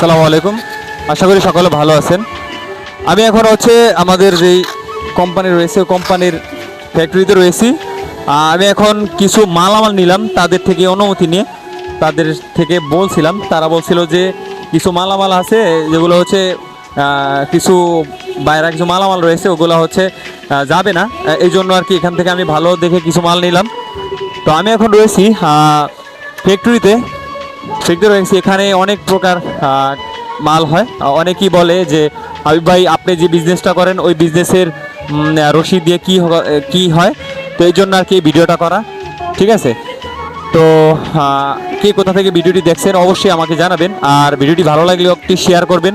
আসসালামু আলাইকুম। আশা করি সকলে ভালো আছেন। আমি এখন হচ্ছে আমাদের যেই কোম্পানি রয়েছে কোম্পানির ফ্যাক্টরিতে রয়েছি। আমি এখন কিছু মালামাল নিলাম তাদের থেকে অনুমতি নিয়ে। তাদের থেকে বলছিলাম, তারা বলছিল যে কিছু মালামাল আছে, যেগুলো হচ্ছে কিছু বাইরে কিছু মালামাল রয়েছে, ওগুলো হচ্ছে যাবে না। এই জন্য আর কি এখান থেকে আমি ভালো দেখে কিছু মাল নিলাম। তো আমি এখন রয়েছি ফ্যাক্টরিতে ফ্যাক্টরি রয়েছে এখানে অনেক প্রকার মাল হয়। অনেকেই বলে যে, হাবিব ভাই, আপনি যে বিজনেসটা করেন, ওই বিজনেসের রসিদ দিয়ে কি কি হয়? তো এই জন্য আর কি ভিডিওটা করা। ঠিক আছে? তো কে কোথা থেকে ভিডিওটি দেখছেন, অবশ্যই আমাকে জানাবেন। আর ভিডিওটি ভালো লাগলে একটি শেয়ার করবেন।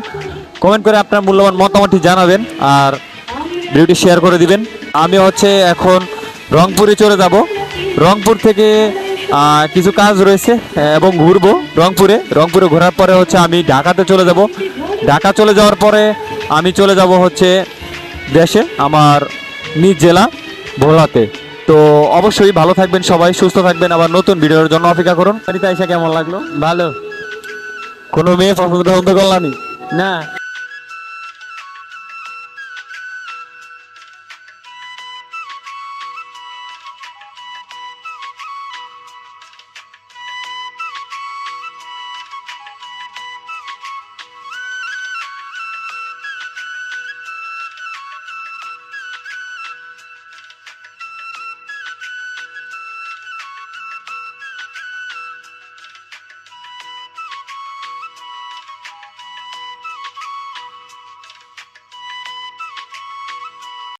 কমেন্ট করে আপনার মূল্যবান মতামতটি জানাবেন। আর ভিডিওটি শেয়ার করে দিবেন। আমি হচ্ছে এখন রংপুরে চলে যাব। রংপুর থেকে কিছু কাজ রয়েছে এবং ঘুরবো রংপুরে। রংপুরে ঘোরার পরে হচ্ছে আমি ঢাকাতে চলে যাব। ঢাকা চলে যাওয়ার পরে আমি চলে যাব হচ্ছে দেশে আমার নিজ জেলা ভোলাতে। তো অবশ্যই ভালো থাকবেন সবাই সুস্থ থাকবেন। আবার নতুন ভিডিওর জন্য অপেক্ষা করুন। বাড়িতে এসে কেমন লাগল? ভালো। কোনো মেয়ে পছন্দ করলানি? না।